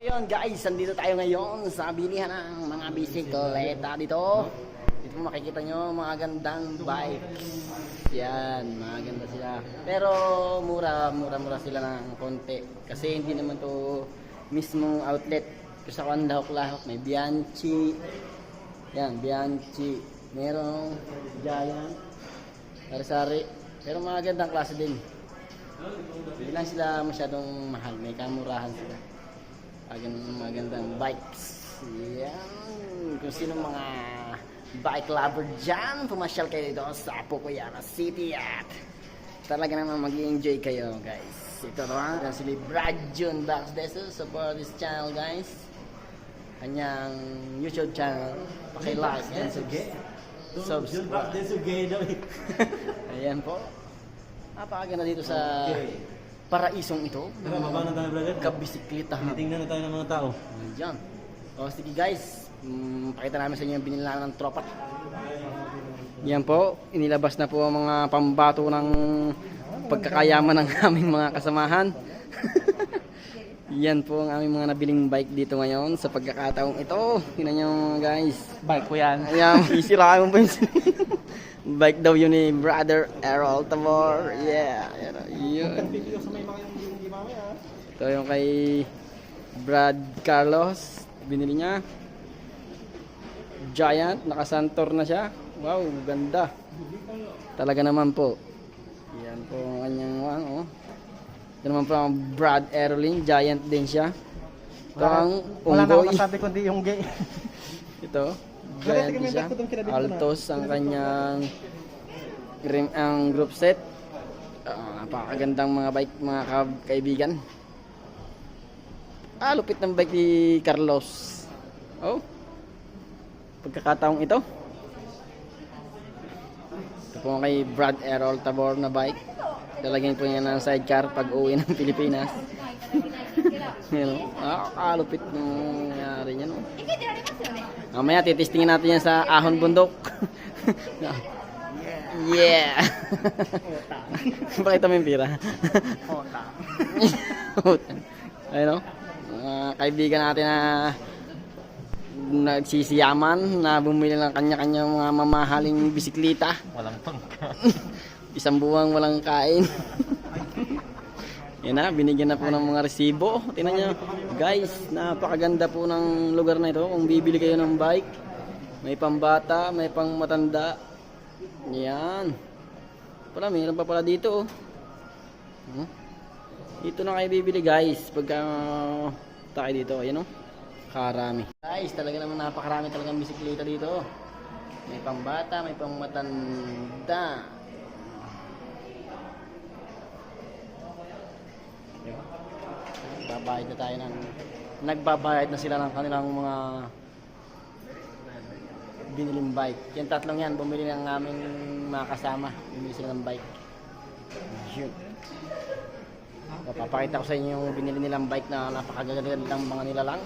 Ayun guys, nandito tayo ngayon sa bilihan ng mga bisikleta dito. Dito mo makikita nyo mga gandang bikes. Yan, mga ganda sila. Pero mura, mura, mura sila ng konti. Kasi hindi naman to mismong outlet. Kasi kan lahok-lahok, may Bianchi. Yan, Bianchi. Merong Giant. Sari-sari. Pero mga gandang klase din. Hindi lang sila masyadong mahal. May kamurahan sila. Magandang magandang bikes. Yan. Kung sino mga bike lover dyan, pumasyal kayo dito sa Pukuyama City at talaga naman mag-enjoy kayo guys. Ito naman, yan si Brad June Box Deso. Support this channel guys. Kanyang YouTube channel. Paki-like and subscribe. Subscribe. Ayan po. Napakaganda dito sa paraisong ito. Nakababa na tayo, brother. Kabisikleta. Tinitingnan na tayo ng mga tao. Ayan. O sige guys, mm, pakita namin sa inyo yung binila ng tropa. Yan po, inilabas na po ang mga pambato ng pagkakayaman ng aming mga kasamahan. Yan po ang aming mga nabiling bike dito ngayon sa pagkakataong ito. Tingnan nyo guys. Bike ko yan. Ayan, isiraan mo pa yung bike daw yun ni Brother Errol Tamor. Yeah, yan, yun. Ito yung kay Brad Carlos. Binili niya. Giant, nakasantor na siya. Wow, ganda. Talaga naman po. Yan po ang kanyang wang, oh. Ito naman po ang Brad Erling, giant din siya. Ito ang Wala na unggoy. akong masabi kundi yung gay. Ito, giant siya. Altos ang kanyang rim ang group set. Ah, napakagandang mga bike mga ka- kaibigan. Ah, lupit ng bike ni Carlos. Oh. Pagkakataong ito. Ito po kay Brad Errol Tabor na bike. Lalagyan po niya ng sidecar pag uwi ng Pilipinas. Oh. ah, kalupit ng nangyari niya. No? Mamaya titistingin natin yan sa ahon bundok. yeah. Pakita mo yung pira. Ayun o. Mga kaibigan natin na nagsisiyaman na bumili ng kanya-kanyang mga mamahaling bisikleta. Walang pangka. Isang buwang walang kain. Yan na, binigyan na po ng mga resibo. Tingnan nyo, guys, napakaganda po ng lugar na ito. Kung bibili kayo ng bike, may pambata, may pang matanda. Yan. Pala, mayroon pa pala dito. oh. Hmm? Dito na kayo bibili, guys. Pagka uh, tayo dito, ayan o. Karami. Guys, talaga naman napakarami talagang bisikleta dito. May pambata, may pang matanda. Babayad na tayo ng nagbabayad na sila ng kanilang mga biniling bike. Yan tatlong yan, bumili ng aming mga kasama. Bumili sila ng bike. Yun. Papakita ko sa inyo yung binili nilang bike na napakagagandang mga nilalang.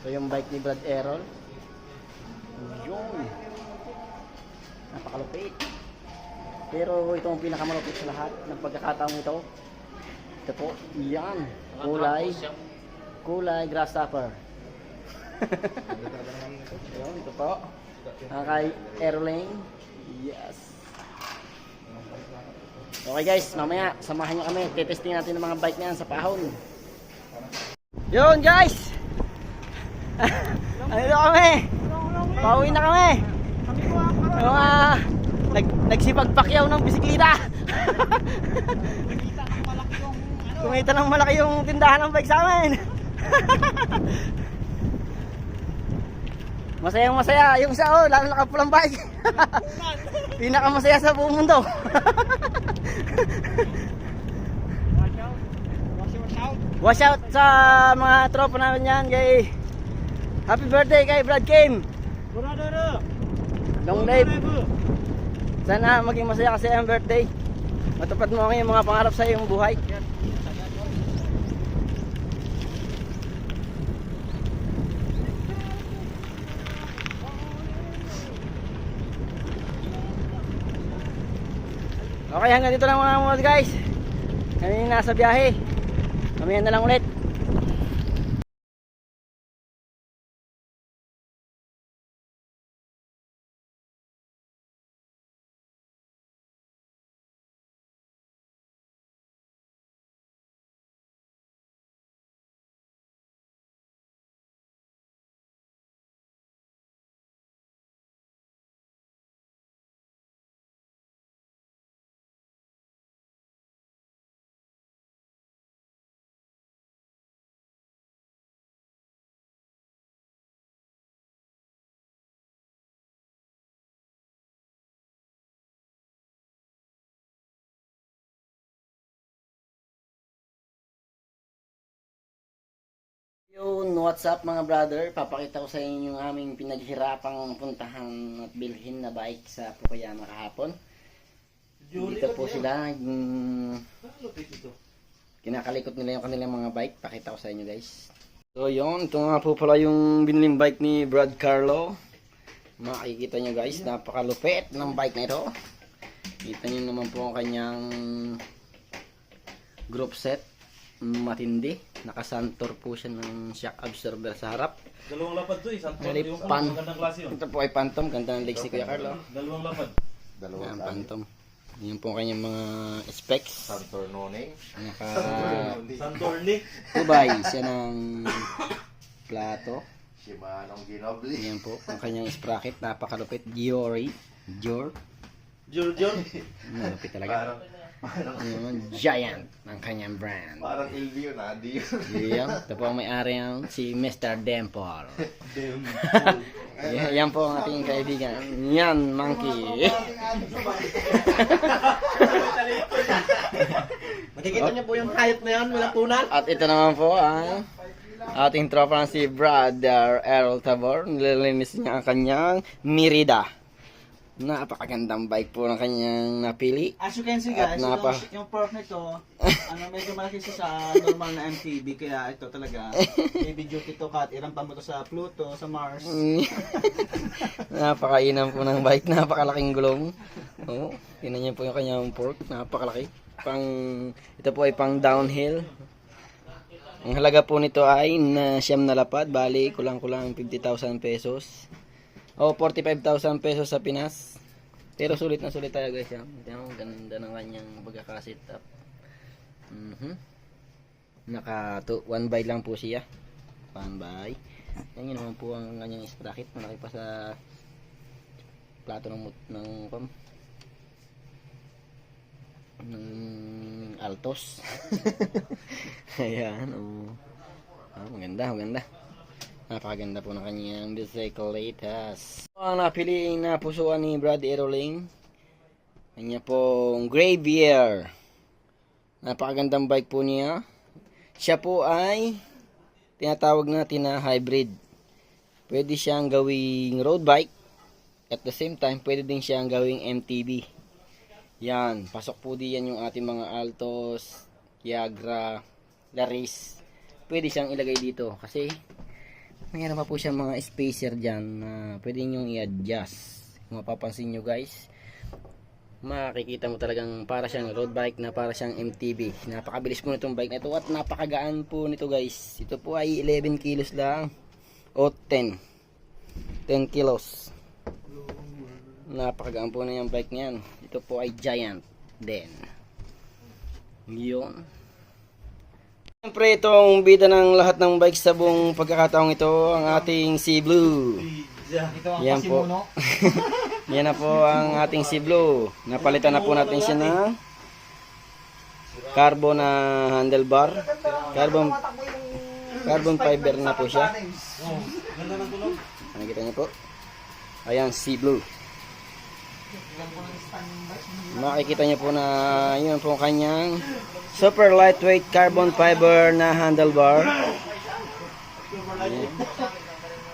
Ito yung bike ni Brad Errol. Yun. Napakalupit. Pero ito ang pinakamalupit sa lahat ng pagkakataong ito. Ito po, yan. Kulay. Kulay grasshopper. Yun, ito po. Ang kay Airlane. Yes. Okay guys, mamaya samahan nyo kami. Tetesting natin ng mga bike na yan sa pahon. Yun guys! ano kami? Pauwi na kami! Yung mga nag, nagsipagpakyaw ng bisikleta. Kumita ng malaki yung tindahan ng bike sa amin. Masayang masaya yung isa oh, lalo nakapulang bike. Pinakamasaya sa buong mundo. Watch out sa mga tropa namin yan kay Happy birthday kay Brad Kim. Long life. Sana maging masaya kasi ang birthday. Matupad mo ang iyong mga pangarap sa iyong buhay. Okay, hanggang dito lang mga guys. Kami nasa biyahe. Kami na lang ulit. Yun, what's up mga brother? Papakita ko sa inyo yung aming pinaghirapang puntahan at bilhin na bike sa Pukayama kahapon. Dito po sila, yung kinakalikot nila yung kanilang mga bike. Pakita ko sa inyo guys. So yun, ito nga po pala yung biniling bike ni Brad Carlo. Makikita nyo guys, napakalupit ng bike na ito. Kita nyo naman po ang kanyang group set. Matindi. Nakasantor po siya ng shock absorber sa harap. Dalawang lapad to eh. Santo, Dali, yung pan. magandang klase yun. Ito po ay Phantom. Ganda ng legs ni Kuya Carlo. Dalawang lapad. Yan, Phantom. Yan po ang kanyang mga specs. Santornone. Naka Santorni. tubay siya ng plato. Shimano Ginobili. Yan po ang kanyang sprocket. Napakalupit. Giori. Gior. Giorgio. Malupit talaga. Parang, parang, Yan, giant ang kanyang brand. parang Ilvio na, di yun. Yan. Ito po ang may-ari ang si Mr. Dempol. Damn. Yan, yan po ang ating kaibigan. Yan, monkey. Nakikita niyo po yung hayop na yan, walang tunan. At ito naman po ang ating tropa si Brother Errol Tabor. Nililinis niya ang kanyang Merida. Napakagandang bike po ng kanyang napili. As you can see guys, napa- yung, yung perf nito, ano, medyo malaki siya sa normal na MTB, kaya ito talaga, heavy duty to cut, irampa mo to sa Pluto, sa Mars. Napakainam po ng bike. Napakalaking gulong. Oh, tingnan niyo po yung kanyang fork. Napakalaki. Pang, ito po ay pang downhill. Ang halaga po nito ay na siyam na lapad. Bali, kulang-kulang 50,000 pesos. O, 45,000 pesos sa Pinas. Pero sulit na sulit tayo guys. Yan. Tingnan mo, ganda ng kanyang pagkakasit up. Mhm. Naka to, one by lang po siya. One by. Yan yun naman po ang kanyang sprocket. Malaki pa sa plato ng ng pam ng altos. Ayan, oh. Ah, maganda, maganda. Napakaganda po ng kanyang bicicletas. Ang napili na pusuan ni Brad Eroling. Kanya pong Gravier. Napakagandang bike po niya. Siya po ay tinatawag natin na hybrid. Pwede siyang gawing road bike. At the same time, pwede din siyang gawing MTB. Yan, pasok po diyan yung ating mga Altos, Viagra, Laris. Pwede siyang ilagay dito kasi mayroon pa po siya mga spacer dyan na pwede nyo i-adjust. Kung mapapansin nyo guys, makikita mo talagang para siyang road bike na para siyang MTB. Napakabilis po nitong bike na ito at napakagaan po nito guys. Ito po ay 11 kilos lang o 10. 10 kilos. Napakagaan po na yung bike niyan. Ito po ay giant din. Yun. Siyempre itong bida ng lahat ng bike sa buong pagkakataong ito, ang ating Sea Blue. Ito ang Yan po. Yan na po ang ating Sea Blue. Napalitan na po natin siya ng carbon na handlebar. Carbon carbon fiber na po siya. Nakikita niyo po. Ayan, Sea Blue. Makikita niyo po na yun po ang kanyang super lightweight carbon fiber na handlebar.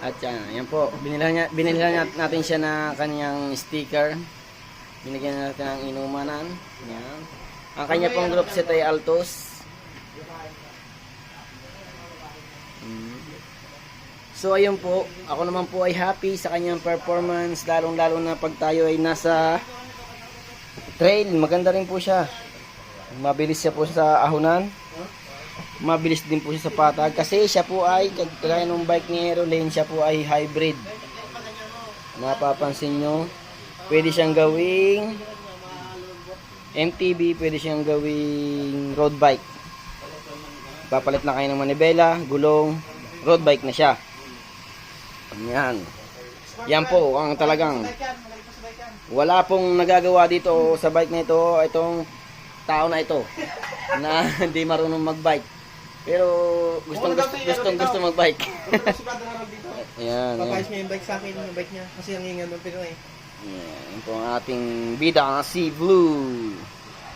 At yan, yan po. Binilhan, niya, binilhan natin siya na kanyang sticker. Binigyan natin ng inumanan. Yan. Ang kanya pong group set ay Altos. So ayun po, ako naman po ay happy sa kanyang performance lalong lalo na pag tayo ay nasa trail, maganda rin po siya. Mabilis siya po sa ahunan. Mabilis din po siya sa patag kasi siya po ay kagaya ng bike ni Aerolane, siya po ay hybrid. Napapansin nyo, pwede siyang gawing MTB, pwede siyang gawing road bike. Papalit lang kayo ng manibela, gulong, road bike na siya. Yan. Yan po ang talagang wala pong nagagawa dito sa bike na ito, itong tao na ito na hindi marunong magbike. Pero gustong gusto, gustong gusto magbike. Si. Ayan, yan. Papayos niya yung bike sa akin, yung bike niya. Kasi ang hingan ng Pinoy. Yan, yan po ang ating bida, Sea Blue.